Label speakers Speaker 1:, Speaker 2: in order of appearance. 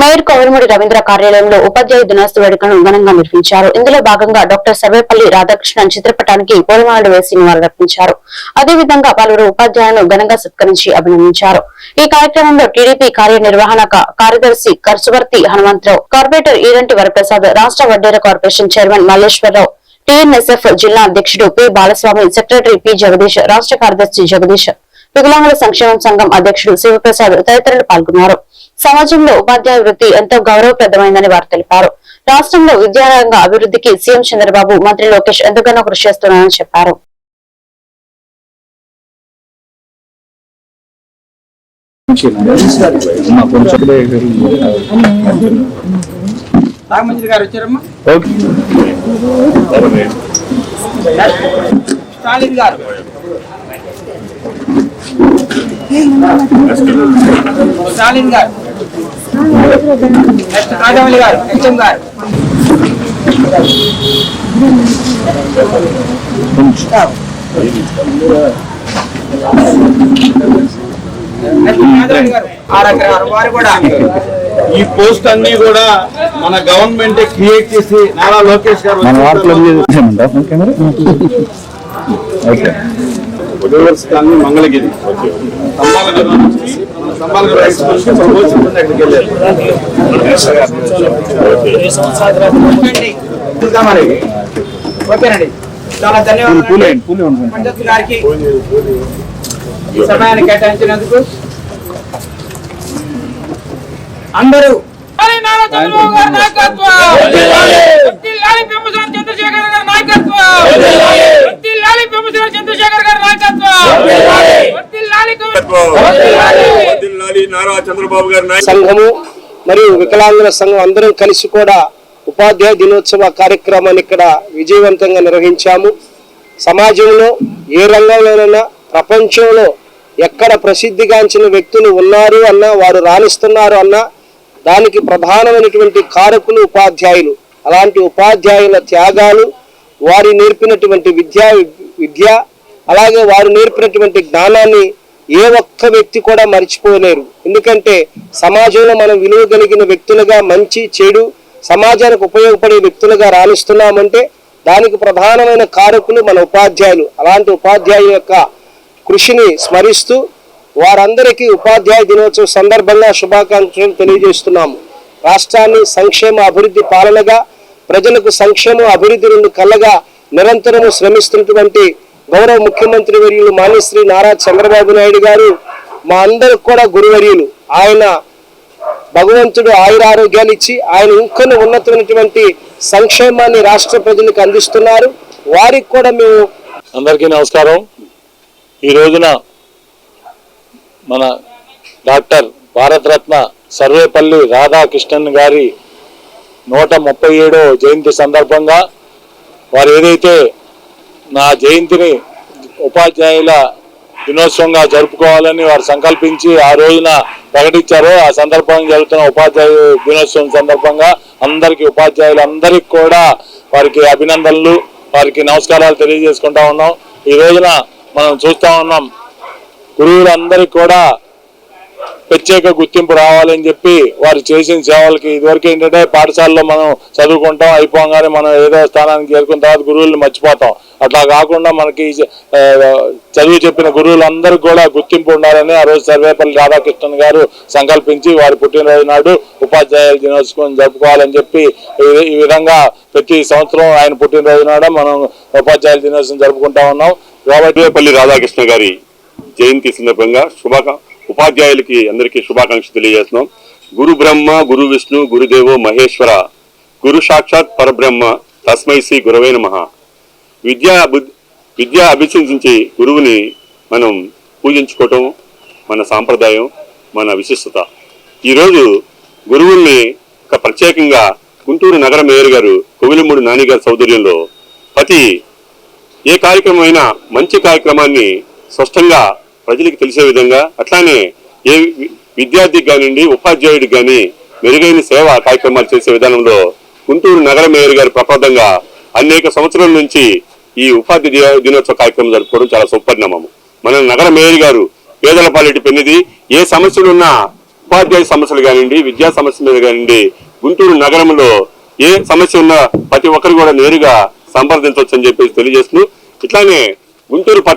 Speaker 1: mayor కోవరముడి Ravindra కార్యాలయంలో ఉపాధ్యాయ దినోత్సవ వేడుకలను ఘనంగా నిర్వహించారు ఇందులో భాగంగా డాక్టర్ సర్వేపల్లి రాధాకృష్ణన్ చిత్రపటానికి పూలమాలలు వేసి నివాళులర్పించారు అదేవిధంగా పలువురు ఉపాధ్యాయులను ఘనంగా సత్కరించి అభినందించారు ఈ కార్యక్రమంలో టీడీపీ కార్యనిర్వహణ కార్యదర్శి కర్సువర్తి హనుమంతరావు కార్పొరేటర్ ఈరంటి వరప్రసాద్ రాష్ట్ర Vaddera corporation chairman Malleswararao TNSF జిల్లా అధ్యక్షుడు P Balaswamy secretary P Jagadish రాష్ట్ర కార్యదర్శి జగదీష్ వికలాంగుల సంక్షేమ సంఘం అధ్యక్షుడు శివప్రసాద్ తదితరులు పాల్గొన్నారు సమాజంలో ఉపాధ్యాయ వృత్తి ఎంతో గౌరవప్రదమైందని వారు తెలిపారు రాష్ట్రంలో విద్యారంగ అభివృద్ధికి సీఎం చంద్రబాబు మంత్రి లోకేష్ ఎంతగానో కృషి చేస్తున్నారని చెప్పారు స్టాలిన్ గారు గారు
Speaker 2: ఈ పోస్ట్ అన్ని కూడా మన గవర్నమెంట్ క్రియేట్ చేసి నారా లోకేష్ గారు మంగళగిరి చాలా ధన్యవాదాలు పండిత్ గారికి ఈ సమయాన్ని కేటాయించినందుకు అందరూ చంద్రశేఖర్ గారి నాయకత్వం
Speaker 3: చంద్రశేఖర్ గారు నాయకత్వం సంఘము మరియు వికలాంగుల సంఘం అందరం కలిసి కూడా ఉపాధ్యాయ దినోత్సవ కార్యక్రమాన్ని ఇక్కడ విజయవంతంగా నిర్వహించాము సమాజంలో ఏ రంగంలోనైనా ప్రపంచంలో ఎక్కడ ప్రసిద్ధిగాంచిన వ్యక్తులు ఉన్నారు అన్నా వారు రాణిస్తున్నారు అన్నా దానికి ప్రధానమైనటువంటి కారకులు ఉపాధ్యాయులు అలాంటి ఉపాధ్యాయుల త్యాగాలు వారి నేర్పినటువంటి విద్యా విద్య అలాగే వారు నేర్పినటువంటి జ్ఞానాన్ని ఏ ఒక్క వ్యక్తి కూడా మర్చిపోలేరు ఎందుకంటే సమాజంలో మనం విలువ కలిగిన వ్యక్తులుగా మంచి చెడు సమాజానికి ఉపయోగపడే వ్యక్తులుగా రాణిస్తున్నామంటే దానికి ప్రధానమైన కారకులు మన ఉపాధ్యాయులు అలాంటి ఉపాధ్యాయుల యొక్క కృషిని స్మరిస్తూ వారందరికీ ఉపాధ్యాయ దినోత్సవం సందర్భంగా శుభాకాంక్షలు తెలియజేస్తున్నాము రాష్ట్రాన్ని సంక్షేమ అభివృద్ధి పాలనగా ప్రజలకు సంక్షేమ అభివృద్ధి రెండు కళ్ళగా నిరంతరము శ్రమిస్తున్నటువంటి గౌరవ ముఖ్యమంత్రి వర్యులు మాన్యశ్రీ నారా చంద్రబాబు నాయుడు గారు మా అందరికి కూడా గురువర్యులు ఆయన భగవంతుడు ఆయుర ఆరోగ్యాలు ఇచ్చి ఆయన ఇంకొన్ని ఉన్నతమైనటువంటి సంక్షేమాన్ని రాష్ట్ర ప్రజలకు అందిస్తున్నారు వారికి కూడా మేము
Speaker 4: అందరికీ నమస్కారం ఈ రోజున మన డాక్టర్ భారతరత్న సర్వేపల్లి రాధాకృష్ణన్ గారి నూట ముప్పై ఏడో జయంతి సందర్భంగా వారు ఏదైతే నా జయంతిని ఉపాధ్యాయుల దినోత్సవంగా జరుపుకోవాలని వారు సంకల్పించి ఆ రోజున ప్రకటించారు ఆ సందర్భంగా జరుగుతున్న ఉపాధ్యాయ దినోత్సవం సందర్భంగా అందరికీ ఉపాధ్యాయులందరికీ కూడా వారికి అభినందనలు వారికి నమస్కారాలు తెలియజేసుకుంటా ఉన్నాం ఈ రోజున మనం చూస్తూ ఉన్నాం గురువులందరికీ కూడా ప్రత్యేక గుర్తింపు రావాలని చెప్పి వారు చేసిన సేవలకి ఇదివరకు ఏంటంటే పాఠశాలలో మనం చదువుకుంటాం అయిపోగానే మనం ఏదో స్థానానికి చేరుకున్న తర్వాత గురువుల్ని మర్చిపోతాం అట్లా కాకుండా మనకి చదువు చెప్పిన గురువులందరూ కూడా గుర్తింపు ఉండాలని ఆ రోజు సర్వేపల్లి రాధాకృష్ణన్ గారు సంకల్పించి వారి పుట్టినరోజు నాడు ఉపాధ్యాయుల దినోత్సవం జరుపుకోవాలని చెప్పి ఈ విధంగా ప్రతి సంవత్సరం ఆయన పుట్టినరోజు నాడు మనం ఉపాధ్యాయుల దినోత్సవం జరుపుకుంటా ఉన్నాం రాబట్టేపల్లి రాధాకృష్ణ గారి జయంతి సందర్భంగా శుభాకా ఉపాధ్యాయులకి అందరికీ శుభాకాంక్షలు తెలియజేస్తున్నాం గురు బ్రహ్మ గురు విష్ణు గురుదేవో మహేశ్వర గురు సాక్షాత్ పరబ్రహ్మ తస్మై శ్రీ గురవే మహా విద్యా విద్య అభ్యసించే గురువుని మనం పూజించుకోవటం మన సాంప్రదాయం మన విశిష్టత ఈరోజు గురువుల్ని ఒక ప్రత్యేకంగా గుంటూరు నగర మేయర్ గారు కోవిలమూడి నానిగారి సౌదర్యంలో ప్రతి ఏ కార్యక్రమం అయినా మంచి కార్యక్రమాన్ని స్పష్టంగా ప్రజలకు తెలిసే విధంగా అట్లానే ఏ విద్యార్థికి కానివ్వండి ఉపాధ్యాయుడికి కానీ మెరుగైన సేవ కార్యక్రమాలు చేసే విధానంలో గుంటూరు నగర మేయర్ గారు ప్రపదంగా అనేక సంవత్సరాల నుంచి ఈ ఉపాధి దినోత్సవ కార్యక్రమం జరుపుకోవడం చాలా సుపరిణామము మన నగర మేయర్ గారు పేదల పాలిటి పెన్నిది ఏ సమస్యలు ఉన్నా ఉపాధ్యాయ సమస్యలు కానివ్వండి విద్యా సమస్య మీద కానివ్వండి గుంటూరు నగరంలో ఏ సమస్య ఉన్నా ప్రతి ఒక్కరు కూడా నేరుగా సంప్రదించవచ్చు అని చెప్పేసి తెలియజేస్తున్నాం ఇట్లానే గుంటూరు పట్టణం